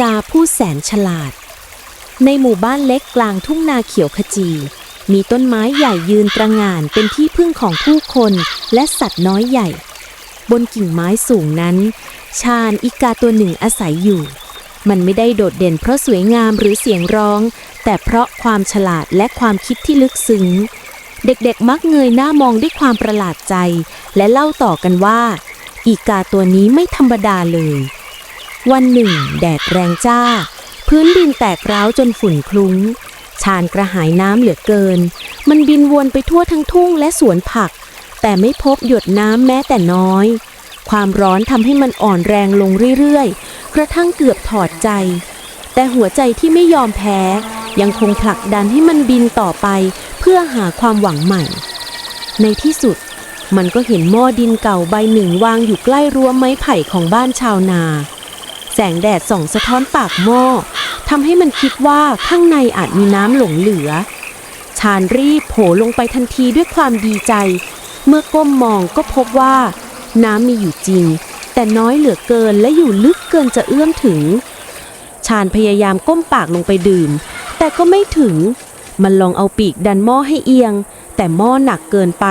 กาผู้แสนฉลาด ในหมู่บ้านเล็กกลางทุ่งนาเขียวขจี มีต้นไม้ใหญ่ยืนตระงานเป็นที่พึ่งของผู้คนและสัตว์น้อยใหญ่ บนกิ่งไม้สูงนั้น ชาญอีกาตัวหนึ่งอาศัยอยู่ มันไม่ได้โดดเด่นเพราะสวยงามหรือเสียงร้อง แต่เพราะความฉลาดและความคิดที่ลึกซึ้งเด็กๆ มักเงยหน้ามองด้วยความประหลาดใจ และเล่าต่อกันว่า อีกาตัวนี้ไม่ธรรมดาเลย วันหนึ่ง แดดแรงจ้า พื้นดินแตกร้าวจนฝุ่นคลุ้ง ชาญกระหายน้ำเหลือเกิน มันบินวนไปทั่วทั้งทุ่งและสวนผัก แต่ไม่พบหยดน้ำแม้แต่น้อย ความร้อนทำให้มันอ่อนแรงลงเรื่อยๆ กระทั่งเกือบถอดใจ แต่หัวใจที่ไม่ยอมแพ้ ยังคงผลักดันให้มันบินต่อไป เพื่อหาความหวังใหม่ ในที่สุดมันก็เห็นหม้อดินเก่าใบหนึ่งวางอยู่ใกล้รั้วไม้ไผ่ของบ้านชาวนา แสงแดดส่องสะท้อนปากหม้อทำให้มันคิดว่าข้างในอาจมีน้ำหลงเหลือ ชาญรีบโผล่ลงไปทันทีด้วยความดีใจ เมื่อก้มมองก็พบว่า น้ำมีอยู่จริง แต่น้อยเหลือเกินและอยู่ลึกเกินจะเอื้อมถึง ชาญพยายามก้มปากลงไปดื่ม แต่ก็ไม่ถึง มันลองเอาปีกดันหม้อให้เอียง แต่หม้อหนักเกินไป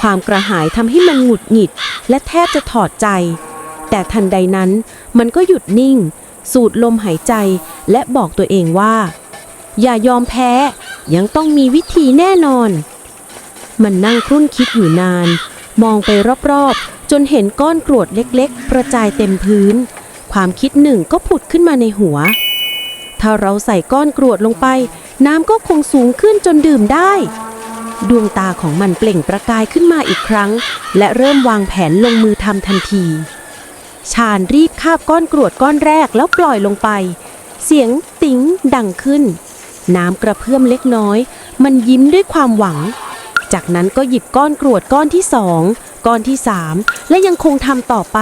ความกระหายทำให้มันหงุดหงิด และแทบจะถอดใจ แต่ทันใดนั้น มันก็หยุดนิ่ง สูดลมหายใจและบอกตัวเองว่า อย่ายอมแพ้ ยังต้องมีวิธีแน่นอน มันนั่งครุ่นคิดอยู่นาน มองไปรอบๆ จนเห็นก้อนกรวดเล็กๆ กระจายเต็มพื้น ความคิดหนึ่งก็ผุดขึ้นมาในหัว ถ้าเราใส่ก้อนกรวดลงไป น้ำก็คงสูงขึ้นจนดื่มได้ดวงตาของมันเปล่งประกายขึ้นมาอีกครั้ง และเริ่มวางแผนลงมือทำทันที ชาญรีบคาบก้อนกรวดก้อนแรกแล้วปล่อยลงไป เสียงติ๋งดังขึ้น น้ำกระเพื่อมเล็กน้อย มันยิ้มด้วยความหวัง จากนั้นก็หยิบก้อนกรวดก้อนที่สองก้อนที่สามและยังคงทำต่อไป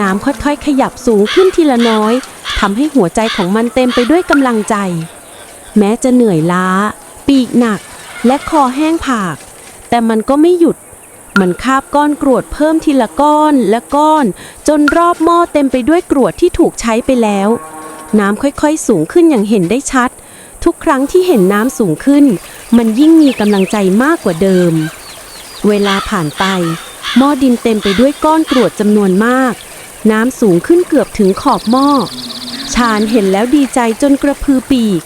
น้ำค่อยๆ ขยับสูงขึ้นทีละน้อยทำให้หัวใจของมันเต็มไปด้วยกำลังใจ แม้จะเหนื่อยล้า ปีกหนัก และคอแห้งผาก แต่มันก็ไม่หยุด มันคาบก้อนกรวดเพิ่มทีละก้อนและก้อน จนรอบหม้อเต็มไปด้วยกรวดที่ถูกใช้ไปแล้ว น้ำค่อยๆสูงขึ้นอย่างเห็นได้ชัด ทุกครั้งที่เห็นน้ำสูงขึ้น มันยิ่งมีกำลังใจมากกว่าเดิม เวลาผ่านไป หม้อดินเต็มไปด้วยก้อนกรวดจำนวนมาก น้ำสูงขึ้นเกือบถึงขอบหม้อชาญเห็นแล้วดีใจจนกระพือปีก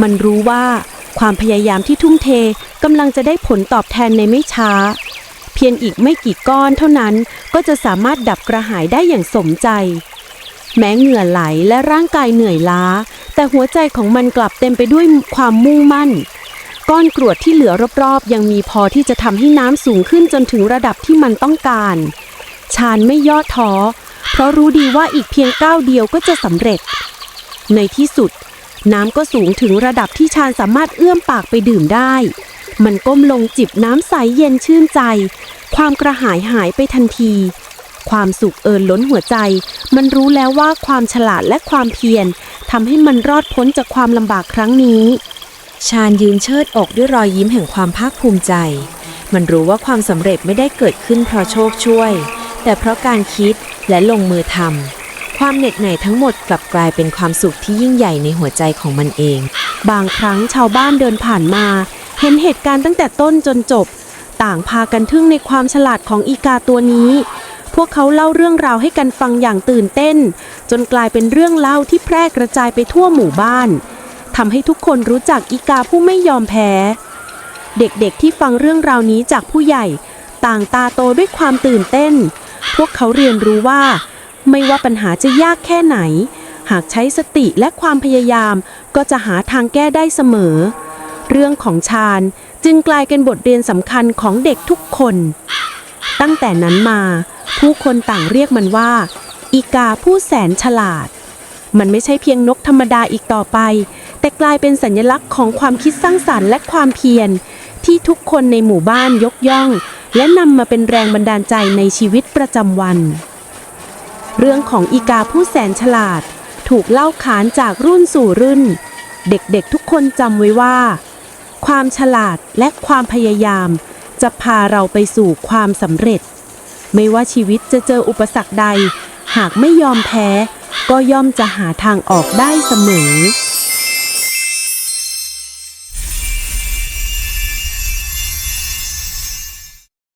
มันรู้ว่าความพยายามที่ทุ่มเทกำลังจะได้ผลตอบแทนในไม่ช้า เพียงอีกไม่กี่ก้อนเท่านั้นก็จะสามารถดับกระหายได้อย่างสมใจ แม้เหงื่อไหลและร่างกายเหนื่อยล้า แต่หัวใจของมันกลับเต็มไปด้วยความมุ่งมั่น ก้อนกรวดที่เหลือรอบๆ ยังมีพอที่จะทำให้น้ำสูงขึ้นจนถึงระดับที่มันต้องการชาญไม่ย่อท้อ เพราะรู้ดีว่าอีกเพียงก้าวเดียวก็จะสำเร็จ ในที่สุด น้ำก็สูงถึงระดับที่ชาญสามารถเอื้อมปากไปดื่มได้ มันก้มลงจิบน้ำใสเย็นชื่นใจ ความกระหายหายไปทันที ความสุขเอินล้นหัวใจ มันรู้แล้วว่าความฉลาดและความเพียรทำให้มันรอดพ้นจากความลำบากครั้งนี้ ชาญยืนเชิดอกด้วยรอยยิ้มแห่งความภาคภูมิใจ มันรู้ว่าความสำเร็จไม่ได้เกิดขึ้นเพราะโชคช่วย แต่เพราะการคิดและลงมือทำความเหน็ดเหนื่อยทั้งหมดกลับกลายเป็นความสุขที่ยิ่งใหญ่ในหัวใจของมันเอง บางครั้งชาวบ้านเดินผ่านมา เห็นเหตุการณ์ตั้งแต่ต้นจนจบ ต่างพากันทึ่งในความฉลาดของอีกาตัวนี้ พวกเขาเล่าเรื่องราวให้กันฟังอย่างตื่นเต้น จนกลายเป็นเรื่องเล่าที่แพร่กระจายไปทั่วหมู่บ้านทำให้ทุกคนรู้จักอีกาผู้ไม่ยอมแพ้ เด็กๆที่ฟังเรื่องราวนี้จากผู้ใหญ่ ต่างตาโตด้วยความตื่นเต้น พวกเขาเรียนรู้ว่า ไม่ว่าปัญหาจะยากแค่ไหน หากใช้สติและความพยายามก็จะหาทางแก้ได้เสมอ เรื่องของชาญจึงกลายเป็นบทเรียนสำคัญของเด็กทุกคน ตั้งแต่นั้นมา ผู้คนต่างเรียกมันว่า อีกาผู้แสนฉลาด มันไม่ใช่เพียงนกธรรมดาอีกต่อไป แต่กลายเป็นสัญลักษณ์ของความคิดสร้างสรรค์และความเพียร ที่ทุกคนในหมู่บ้านยกย่อง และนำมาเป็นแรงบันดาลใจในชีวิตประจำวัน เรื่องของอีกาผู้แสนฉลาด ถูกเล่าขานจากรุ่นสู่รุ่น เด็กๆทุกคนจำไว้ว่า ความฉลาดและความพยายาม จะพาเราไปสู่ความสำเร็จ ไม่ว่าชีวิตจะเจออุปสรรคใด หากไม่ยอมแพ้ ก็ย่อมจะหาทางออกได้เสมอ